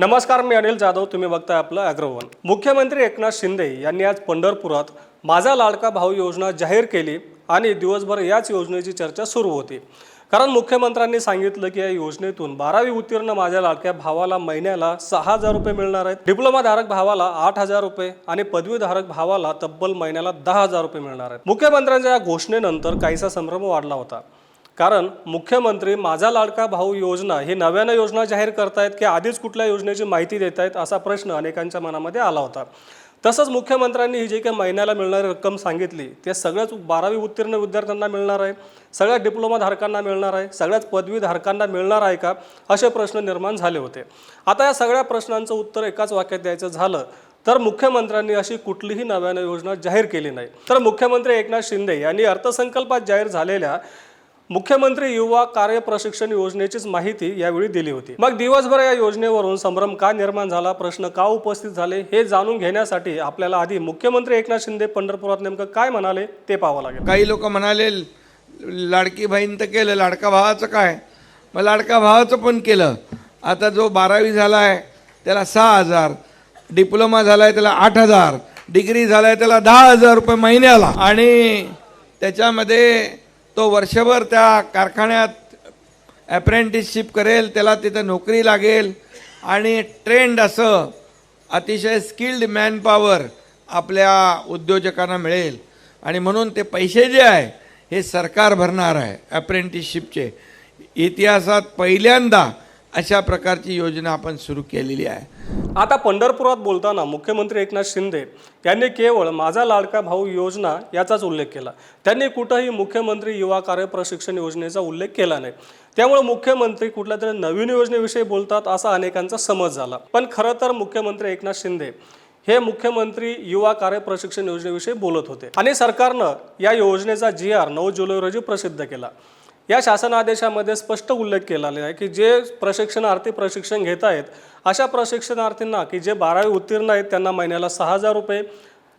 नमस्कार मी अनिल जाधव. तुम्ही बघताय आपलं अग्रवन. मुख्यमंत्री एकनाथ शिंदे यांनी आज पंढरपुरात माझा लाडका भाऊ योजना जाहीर केली आणि दिवसभर याच योजनेची चर्चा सुरू होती. कारण मुख्यमंत्र्यांनी सांगितलं की या योजनेतून बारावी उत्तीर्ण माझ्या लाडक्या भावाला महिन्याला सहा हजार रुपये मिळणार आहेत. डिप्लोमाधारक भावाला आठ हजार रुपये आणि पदवीधारक भावाला तब्बल महिन्याला दहा हजार रुपये मिळणार आहेत. मुख्यमंत्र्यांच्या या घोषणेनंतर काहीसा संभ्रम वाढला होता. कारण मुख्यमंत्री माझा लाडका भाऊ योजना ही नव्यानं योजना जाहीर करतायत की आधीच कुठल्या योजनेची माहिती देत आहेत असा प्रश्न अनेकांच्या मनामध्ये आला होता. तसंच मुख्यमंत्र्यांनी ही जी काही महिन्याला मिळणारी रक्कम सांगितली ते सगळ्याच बारावी उत्तीर्ण विद्यार्थ्यांना मिळणार आहे सगळ्या डिप्लोमाधारकांना मिळणार आहे सगळ्याच पदवीधारकांना मिळणार आहे का असे प्रश्न निर्माण झाले होते. आता या सगळ्या प्रश्नांचं उत्तर एकाच वाक्यात द्यायचं झालं तर मुख्यमंत्र्यांनी अशी कुठलीही नव्यानं योजना जाहीर केली नाही. तर मुख्यमंत्री एकनाथ शिंदे यांनी अर्थसंकल्पात जाहीर झालेल्या मुख्यमंत्री युवा कार्य प्रशिक्षण योजनेचीच माहिती यावेळी दिली होती. मग दिवसभर या योजनेवरून संभ्रम का निर्माण झाला? प्रश्न का उपस्थित झाले? हे जाणून घेण्यासाठी आपल्याला आधी मुख्यमंत्री एकनाथ शिंदे पंढरपुरात नेमकं काय म्हणाले ते पाहावं लागेल. काही लोक म्हणाले लाडकी बहीण तर केलं लाडका भावाचं काय? मग लाडका भावाचं पण केलं. आता जो बारावी झाला आहे त्याला सहा हजार. डिप्लोमा झाला आहे त्याला आठ हजार. डिग्री झाला आहे त्याला दहा हजार रुपये महिन्याला. आणि त्याच्यामध्ये तो वर्षभर त्या कारखान्यात ॲप्रेंटिसशिप करेल त्याला तिथं नोकरी लागेल आणि ट्रेंड असं अतिशय स्किल्ड मॅनपॉवर आपल्या उद्योजकांना मिळेल. आणि म्हणून ते पैसे जे आहे हे सरकार भरणार आहे ॲप्रेंटिसशिपचे इतिहासात पहिल्यांदा अशा प्रकारची योजना आपण सुरू केलेली आहे. आता पंढरपुरात बोलताना मुख्यमंत्री एकनाथ शिंदे यांनी केवळ माझा लाडका भाऊ योजना याचाच उल्लेख केला. त्यांनी कुठंही मुख्यमंत्री युवा कार्य प्रशिक्षण योजनेचा उल्लेख केला नाही. त्यामुळे मुख्यमंत्री कुठल्या तरी नवीन योजनेविषयी बोलतात असा अनेकांचा समज झाला. पण खरं तर मुख्यमंत्री एकनाथ शिंदे हे मुख्यमंत्री युवा कार्य प्रशिक्षण योजनेविषयी बोलत होते. आणि सरकारनं या योजनेचा जी आर नऊ जुलै रोजी प्रसिद्ध केला. या शासन आदेशामध्ये स्पष्ट उल्लेख केलेला आहे की जे प्रशिक्षणार्थी प्रशिक्षण घेत आहेत अशा प्रशिक्षणार्थींना की जे बारावी उत्तीर्ण आहेत त्यांना महिन्याला सहा हजार रुपये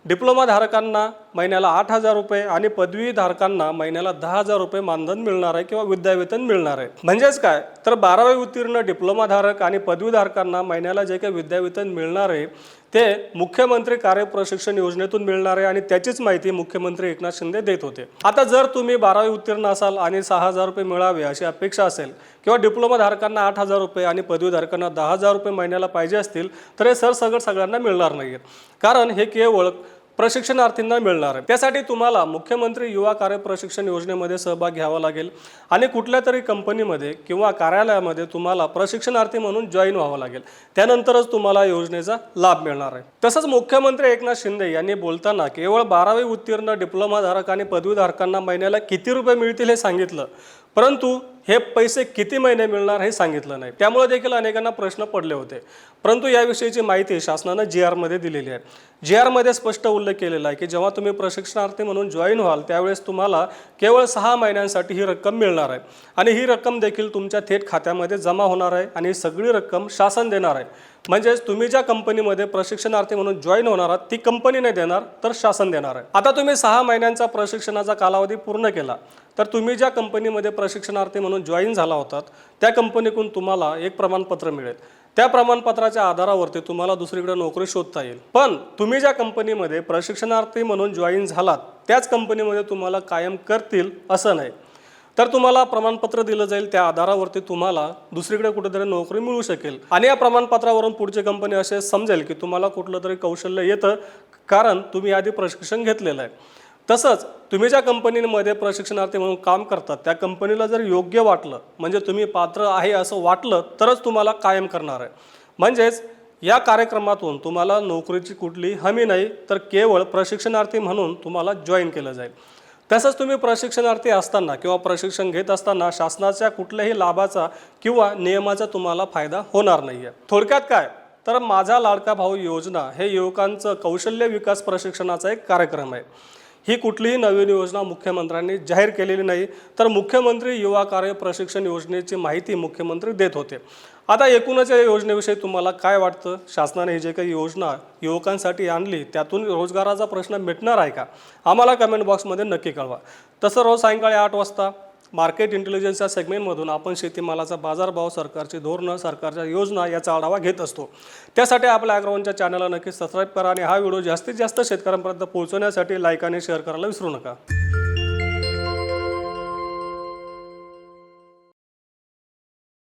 डिप्लोमाधारकांना महिन्याला आठ हजार रुपये आणि पदवीधारकांना महिन्याला दहा हजार रुपये मानधन मिळणार आहे किंवा विद्यावेतन मिळणार आहे. म्हणजेच काय? तर बारावी उत्तीर्ण डिप्लोमाधारक आणि पदवीधारकांना महिन्याला जे काही विद्यावेतन मिळणार आहे ते मुख्यमंत्री कार्य प्रशिक्षण योजनेतून मिळणार आहे आणि त्याचीच माहिती मुख्यमंत्री एकनाथ शिंदे देत होते. आता जर तुम्ही बारावी उत्तीर्ण असाल आणि सहा हजार रुपये मिळावे अशी अपेक्षा असेल किंवा डिप्लोमाधारकांना आठ हजार रुपये आणि पदवीधारकांना दहा हजार रुपये महिन्याला पाहिजे असतील तर हे सरसकट सगळ्यांना मिळणार नाही कारण हे केवळ प्रशिक्षणार्थींना मिळणार आहे. त्यासाठी तुम्हाला मुख्यमंत्री युवा कार्य प्रशिक्षण योजनेमध्ये सहभाग घ्यावा लागेल आणि कुठल्या तरी कंपनीमध्ये किंवा कार्यालयामध्ये तुम्हाला प्रशिक्षणार्थी म्हणून जॉईन व्हावं लागेल. त्यानंतरच तुम्हाला योजनेचा लाभ मिळणार आहे. तसंच मुख्यमंत्री एकनाथ शिंदे यांनी बोलताना केवळ बारावी उत्तीर्ण डिप्लोमाधारक आणि पदवीधारकांना महिन्याला किती रुपये मिळतील हे सांगितलं. परंतु हे पैसे किती महिने मिळणार हे सांगितलं नाही. त्यामुळे देखील अनेकांना प्रश्न पडले होते. परंतु याविषयीची माहिती शासनानं जी आरमध्ये दिलेली आहे. जी आरमध्ये स्पष्ट उल्लेख केलेला आहे की जेव्हा तुम्ही प्रशिक्षणार्थी म्हणून जॉईन व्हाल त्यावेळेस तुम्हाला केवळ सहा महिन्यांसाठी ही रक्कम मिळणार आहे. आणि ही रक्कम देखील तुमच्या थेट खात्यामध्ये जमा होणार आहे आणि ही सगळी रक्कम शासन देणार आहे. म्हणजेच तुम्ही ज्या कंपनीमध्ये प्रशिक्षणार्थी म्हणून जॉईन होणार आहात ती कंपनी नाही देणार तर शासन देणार आहे. आता तुम्ही सहा महिन्यांचा प्रशिक्षणाचा कालावधी पूर्ण केला. तर तुम्ही ज्या कंपनीमध्ये प्रशिक्षणार्थी म्हणून जॉईन झाला होतात त्या कंपनीकडून तुम्हाला एक प्रमाणपत्र मिळेल. त्या प्रमाणपत्राच्या आधारावरती तुम्हाला दुसरीकडे नोकरी शोधता येईल. पण तुम्ही ज्या कंपनीमध्ये प्रशिक्षणार्थी म्हणून जॉईन झालात त्याच कंपनीमध्ये तुम्हाला कायम करतील असं नाही. तर तुम्हाला प्रमाणपत्र दिलं जाईल त्या आधारावरती तुम्हाला दुसरीकडे कुठेतरी नोकरी मिळू शकेल. आणि या प्रमाणपत्रावरून पुढची कंपनी असे समजेल की तुम्हाला कुठलं तरी कौशल्य येतं कारण तुम्ही आधी प्रशिक्षण घेतलेलं आहे. तसंच तुम्ही ज्या कंपनीमध्ये प्रशिक्षणार्थी म्हणून काम करतात त्या कंपनीला जर योग्य वाटलं म्हणजे तुम्ही पात्र आहे असं वाटलं तरच तुम्हाला कायम करणार आहे. म्हणजेच या कार्यक्रमातून तुम्हाला नोकरीची कुठली हमी नाही तर केवळ प्रशिक्षणार्थी म्हणून तुम्हाला जॉईन केलं जाईल. तसंच तुम्ही प्रशिक्षणार्थी असताना किंवा प्रशिक्षण घेत असताना शासनाच्या कुठल्याही लाभाचा किंवा नियमाचा तुम्हाला फायदा होणार नाही आहे थोडक्यात काय? तर माझा लाडका भाऊ योजना हे युवकांचं कौशल्य विकास प्रशिक्षणाचा एक कार्यक्रम आहे. ही कुठलीही नवीन योजना मुख्यमंत्र्यांनी जाहीर केलेली नाही तर मुख्यमंत्री युवा कार्य प्रशिक्षण योजनेची माहिती मुख्यमंत्री देत होते. आता एकूणच या योजनेविषयी तुम्हाला काय वाटतं? शासनाने ही जे काही योजना युवकांसाठी आणली त्यातून रोजगाराचा प्रश्न मिटणार आहे का? आम्हाला कमेंट बॉक्समध्ये नक्की कळवा. तसं रोज सायंकाळी आठ वाजता मार्केट इंटेलिजन्स या सेगमेंटमधून आपण शेतीमालाचा बाजारभाव सरकारची धोरणं सरकारच्या योजना याचा आढावा घेत असतो. त्यासाठी आपल्या अॅग्राऊंडच्या चॅनलला नक्की सबस्क्राईब करा आणि हा व्हिडिओ जास्तीत जास्त शेतकऱ्यांपर्यंत पोहोचवण्यासाठी लाईक आणि शेअर करायला विसरू नका.